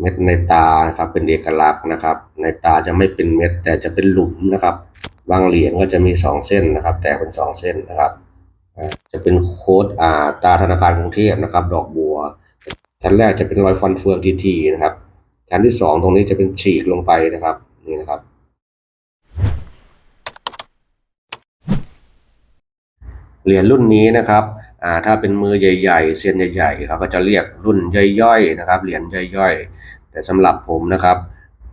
เม็ดในตานะครับ เป็นเอกลักษณ์นะครับ ในตาจะไม่เป็นเม็ดแต่จะเป็นหลุมนะครับ บางเหรียญก็จะมีสองเส้นนะครับ แตกเป็นสองเส้นนะครับ จะเป็นโค้ดอ่าตาธนาคารกรุงเทพนะครับ ดอกบัวชั้นแรกจะเป็นรอยฟันเฟืองทีๆนะครับชั้นที่สองตรงนี้จะเป็นฉีกลงไปนะครับนี่นะครับเหรียญรุ่นนี้นะครับ ถ้าเป็นมือใหญ่ๆเซียนใหญ่ๆเขาก็จะเรียกรุ่นย่อยๆนะครับเหรียญย่อยๆแต่สำหรับผมนะครับ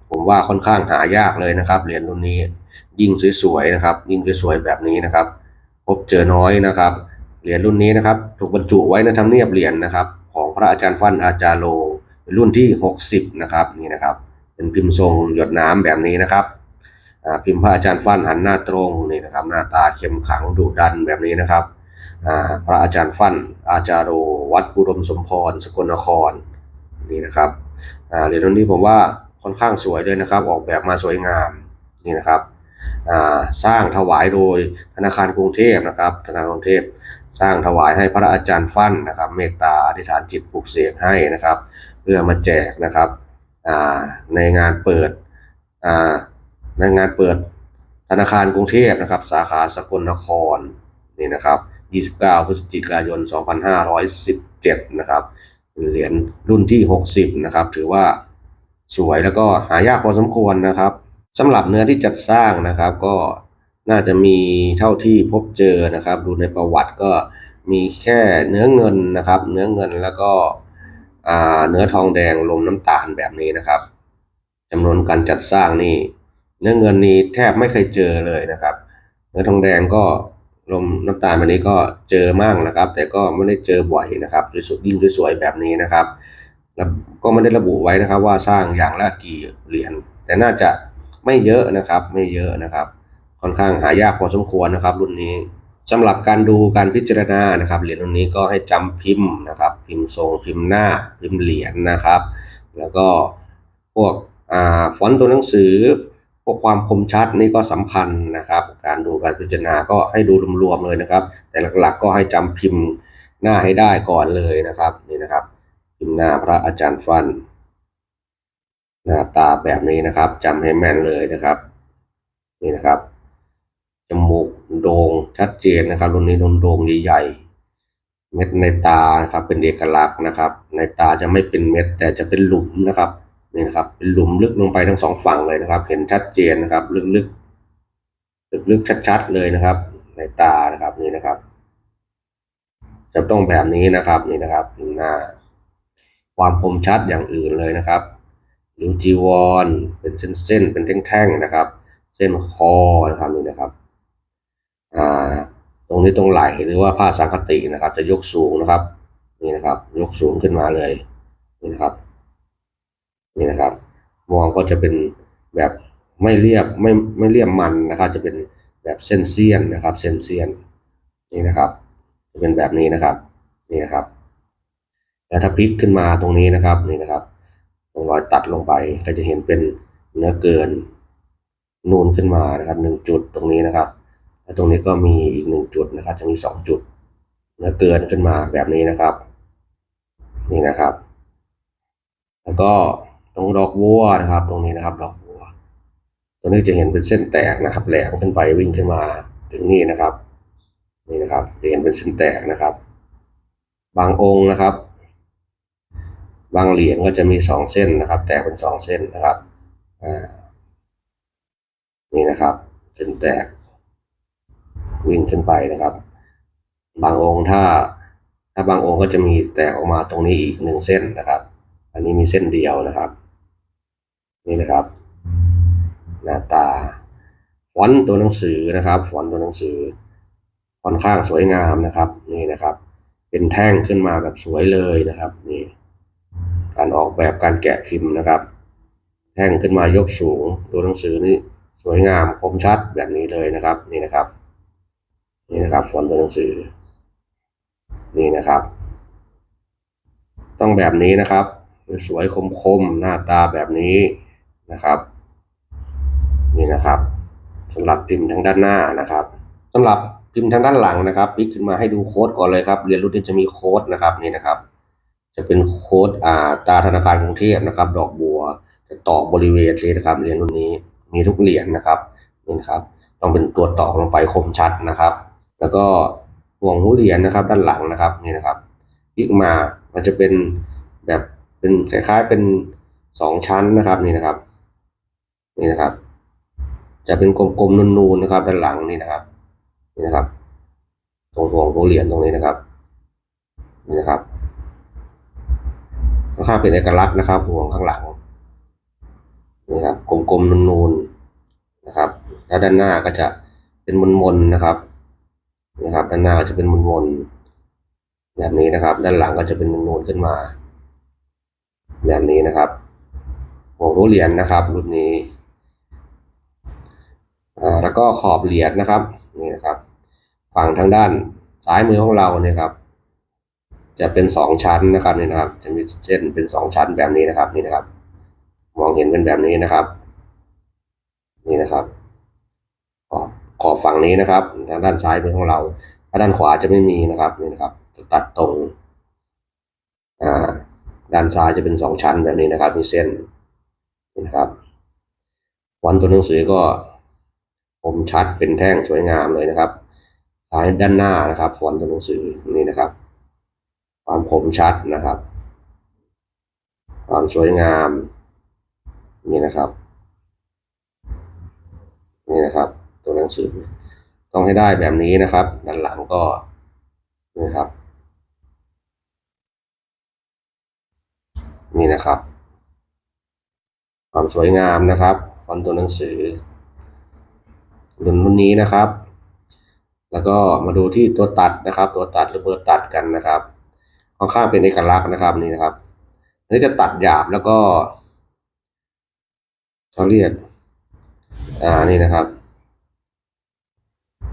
ผมว่าค่อนข้างหายากเลยนะครับ เหรียญรุ่นนี้ยิ่งสวยๆนะครับ ยิ่งสวยๆแบบนี้นะครับ พบเจอน้อยนะครับ เหรียญรุ่นนี้นะครับ ถูกบรรจุไว้ในทำเนียบเหรียญนะครับ ของพระอาจารย์ฟันอาจารย์โลเป็นรุ่นที่ 60 นะครับนี่นะครับ เป็นพิมพ์ทรงหยดน้ำแบบนี้นะครับพิมพ์พระอาจารย์ฟันหันหน้าตรงนี่นะครับ หน้าตาเข้มขังดุดันแบบนี้นะครับ พระอาจารย์ฟั่น อาจารโรวัดบุรมสมพร สกลนครนี่นะครับเหรียญรุ่นนี้ผมว่าค่อนข้างสวยเลยนะครับ ออกแบบมาสวยงามนี่นะครับสร้างถวายโดยธนาคารกรุงเทพนะครับธนาคารกรุงเทพสร้างถวายให้พระอาจารย์ฟั่นนะครับ เมตตาอธิษฐานจิตปลุกเสกให้นะครับ เพื่อมาแจกนะครับในงานเปิดในงานเปิดธนาคารกรุงเทพนะครับ สาขาสกลนครนี่นะครับ 29 พฤศจิกายน 2517 นะครับเหรียญรุ่นที่ 60 นะครับ ถือว่าสวยแล้วก็หายากพอสมควรนะครับสำหรับเนื้อที่จัดสร้างนะครับ ก็น่าจะมีเท่าที่พบเจอนะครับ ดูในประวัติก็มีแค่เนื้อเงินนะครับ เนื้อเงินแล้วก็เนื้อทองแดงลมน้ำตาลแบบนี้นะครับจำนวนการจัดสร้างนี่เนื้อเงินนี้แทบไม่เคยเจอเลยนะครับ เนื้อทองแดงก็ ลมน้ำตาลแบบนี้ก็เจอมั่งนะครับ แต่ก็ไม่ได้เจอบ่อยนะครับสวยๆยิ่งสวยๆแบบนี้นะครับแล้วก็ไม่ได้ระบุไว้นะครับว่าสร้างอย่างละกี่เหรียญแต่น่าจะไม่เยอะนะครับไม่เยอะนะครับ ค่อนข้างหายากพอสมควรนะครับ รุ่นนี้สำหรับการดูการพิจารณานะครับเหรียญรุ่นนี้ก็ให้จำพิมพ์นะครับ พิมพ์ทรงพิมพ์หน้าพิมพ์เหรียญนะครับ แล้วก็พวกอ่าฟอนต์ตัวหนังสือ พวกความคมชัดนี่ก็สำคัญนะครับ การดูการพิจารณาก็ให้ดูรวมๆเลยนะครับ แต่หลักๆก็ให้จำพิมพ์หน้าให้ได้ก่อนเลยนะครับนี่นะครับ พิมพ์หน้าพระอาจารย์ฟันหน้าตาแบบนี้นะครับจำให้แม่นเลยนะครับ นี่นะครับจมูกโด่งชัดเจนนะครับรุ่นนี้โด่งใหญ่ๆเม็ดในตานะครับเป็นเอกลักษณ์นะครับ ในตาจะไม่เป็นเม็ดแต่จะเป็นหลุมนะครับ นี่นะครับเป็นหลุมลึกลงไปทั้งสองฝั่งเลยนะครับ เห็นชัดเจนนะครับ ลึกๆลึกๆชัดๆเลยนะครับ ในตานะครับนี่นะครับ จะต้องแบบนี้นะครับนี่นะครับหน้า ความคมชัดอย่างอื่นเลยนะครับริ้วจีวรเป็นเส้นๆเป็นแท่งๆนะครับ เส้นคอนะครับนี่นะครับอ่าตรงนี้ตรงไหลหรือว่าผ้าสังคตินะครับ จะยกสูงนะครับนี่นะครับ ยกสูงขึ้นมาเลยนี่นะครับ นี่นะครับมองก็จะเป็นแบบไม่เรียบไม่ไม่เรียบมันนะครับ จะเป็นแบบเส้นเสี้ยนนะครับ เส้นเสี้ยนนี่นะครับ จะเป็นแบบนี้นะครับนี่นะครับแล้วถ้าพลิกขึ้นมาตรงนี้นะครับนี่นะครับตรงรอยตัดลงไปก็จะเห็นเป็นเนื้อเกินนูนขึ้นมานะครับหนึ่งจุดตรงนี้นะครับ แล้วตรงนี้ก็มีอีกหนึ่งจุดนะครับ จะมีสองจุดเนื้อเกินขึ้นมาแบบนี้นะครับ นี่นะครับ แล้วก็ ตรงดอกบัวนะครับ ตรงนี้นะครับ ดอกบัวตรงนี้จะเห็นเป็นเส้นแตกนะครับ แหลมขึ้นไปวิ่งขึ้นมาถึงนี่นะครับ นี่นะครับจะเห็นเป็นเส้นแตกนะครับ บางองค์นะครับ บางเหรียญก็จะมีสองเส้นนะครับ แตกเป็นสองเส้นนะครับอ่านี่นะครับเส้นแตก วิ่งขึ้นไปนะครับ บางองค์ถ้า ถ้าบางองค์ก็จะมีแตกออกมาตรงนี้อีกหนึ่งเส้นนะครับ อันนี้มีเส้นเดียวนะครับ นี่นะครับ หน้าตา ฟอนต์ตัวหนังสือนะครับ ฟอนต์ตัวหนังสือ ค่อนข้างสวยงามนะครับ นี่นะครับ เป็นแท่งขึ้นมาแบบสวยเลยนะครับ นี่ การออกแบบการแกะพิมพ์นะครับ แท่งขึ้นมายกสูง ตัวหนังสือนี่สวยงามคมชัดแบบนี้เลยนะครับ นี่นะครับ นี่นะครับ ฟอนต์ตัวหนังสือ นี่นะครับ ต้องแบบนี้นะครับ สวยคมๆหน้าตาแบบนี้นะครับนี่นะครับสำหรับพิมพ์ทางด้านหน้านะครับสำหรับพิมพ์ทางด้านหลังนะครับพลิกขึ้นมาให้ดูโค้ดก่อนเลยครับ เรียนรู้ที่จะมีโค้ดนะครับนี่นะครับ จะเป็นโค้ดอ่าตาธนาคารกรุงเทพนะครับ ดอกบัวจะตอกบริเวณเลยนะครับเหรียญรุ่นนี้มีทุกเหรียญนะครับนี่นะครับต้องเป็นตัวตอกลงไปคมชัดนะครับ แล้วก็ห่วงหูเหรียญนะครับ ด้านหลังนะครับนี่นะครับพลิกมามันจะเป็นแบบ เป็นคล้ายๆเป็นสองชั้นนะครับนี่นะครับนี่นะครับ จะเป็นกลมๆนูนๆนะครับ ด้านหลังนี่นะครับนี่นะครับ ตรงห่วงหูเหรียญตรงนี้นะครับนี่นะครับค่อนข้างเป็นเอกลักษณ์นะครับ ห่วงข้างหลังนี่ครับกลมๆนูนๆนะครับ แล้วด้านหน้าก็จะเป็นมนๆนะครับนะครับ ด้านหน้าจะเป็นมนๆแบบนี้นะครับ ด้านหลังก็จะเป็นนูนๆขึ้นมา แบบนี้นะครับห่วงหูเหรียญนะครับรุ่นนี้อ่าแล้วก็ขอบเหรียญนะครับนี่นะครับ ฝั่งทางด้านซ้ายมือของเราเนี่ยครับ จะเป็นสองชั้นนะครับนี่นะครับ จะมีเส้นเป็นสองชั้นแบบนี้นะครับนี่นะครับ มองเห็นเป็นแบบนี้นะครับ นี่นะครับขอบขอบฝั่งนี้นะครับทางด้านซ้ายมือของเราถ้าด้านขวาจะไม่มีนะครับนี่นะครับจะตัดตรงอ่า ด้านซ้ายจะเป็นสองชั้นแบบนี้นะครับมีเส้นนะครับวันตัวหนังสือก็คมชัดเป็นแท่งสวยงามเลยนะครับท้ายด้านหน้านะครับฟอนต์ตัวหนังสือนี่นะครับ ความคมชัดนะครับ ความสวยงามนี่นะครับนี่นะครับ ตัวหนังสือต้องให้ได้แบบนี้นะครับ ด้านหลังก็นี่นะครับ นี่นะครับ ความสวยงามนะครับฟอนต์ตัวหนังสือรุ่นรุ่นนี้นะครับ แล้วก็มาดูที่ตัวตัดนะครับ ตัวตัดหรือเบอร์ตัดกันนะครับค่อนข้างเป็นเอกลักษณ์นะครับนี่นะครับอันนี้จะตัดหยาบแล้วก็เขาเรียกอ่านี่นะครับ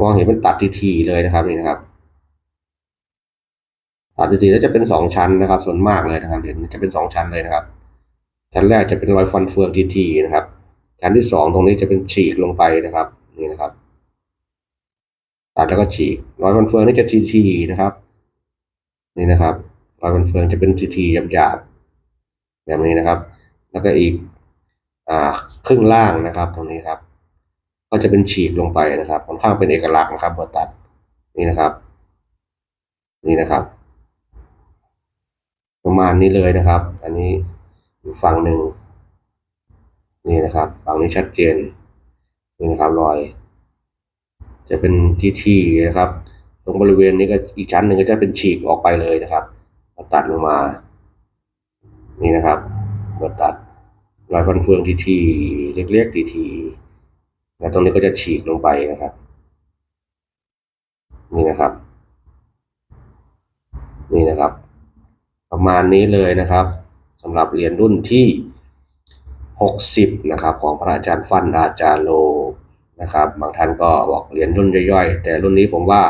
มองเห็นเป็นตัดทีๆเลยนะครับนี่นะครับ ตัดทีๆแล้วจะเป็นสองชั้นนะครับ ส่วนมากเลยนะครับเดี๋ยวจะเป็นสองชั้นเลยนะครับ ชั้นแรกจะเป็นรอยฟันเฟืองทีๆนะครับ ชั้นที่สองตรงนี้จะเป็นฉีกลงไปนะครับนี่นะครับตัดแล้วก็ฉีกรอยฟันเฟืองนี่จะทีๆนะครับ นี่นะครับรอยฟันเฟืองจะเป็นทีๆหยาบๆแบบนี้นะครับ แล้วก็อีกอ่าครึ่งล่างนะครับตรงนี้ครับก็จะเป็นฉีกลงไปนะครับค่อนข้างเป็นเอกลักษณ์นะครับเบอร์ตัดนี่นะครับ นี่นะครับ ประมาณนี้เลยนะครับ อันนี้อีกฝั่งหนึ่งนี่นะครับฝั่งนี้ชัดเจนนี่นะครับรอย จะเป็นทีทีนะครับ ตรงบริเวณนี้ก็อีกชั้นหนึ่งก็จะเป็นฉีกออกไปเลยนะครับตัดลงมา นี่นะครับเร์ตัดรอยฟันเฟืองทีทีเล็กๆทีทีแล้วตรงนี้ก็จะฉีกลงไปนะครับ นี่นะครับ นี่นะครับ ประมาณนี้เลยนะครับสำหรับเหรียญรุ่นที่ 60 นะครับ ของพระอาจารย์ฟันอาจารย์โลนะครับ บางท่านก็บอกเหรียญรุ่นย่อยๆ แต่รุ่นนี้ผมว่า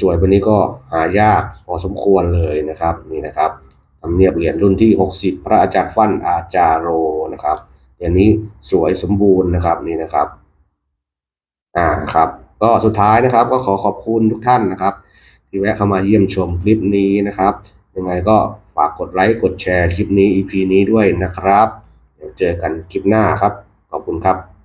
สวยๆวันนี้ก็หายากพอสมควรเลยนะครับนี่นะครับทำเนียบเหรียญรุ่นที่ 60 พระอาจารย์ฟันอาจารย์โลนะครับเหรียญนี้สวยสมบูรณ์นะครับนี่นะครับอ่าครับก็สุดท้ายนะครับก็ขอขอบคุณทุกท่านนะครับ ที่แวะเข้ามาเยี่ยมชมคลิปนี้นะครับยังไงก็ ฝากกดไลค์กดแชร์คลิปนี้ EP นี้ด้วยนะครับเดี๋ยวเจอกันคลิปหน้าครับ ขอบคุณครับ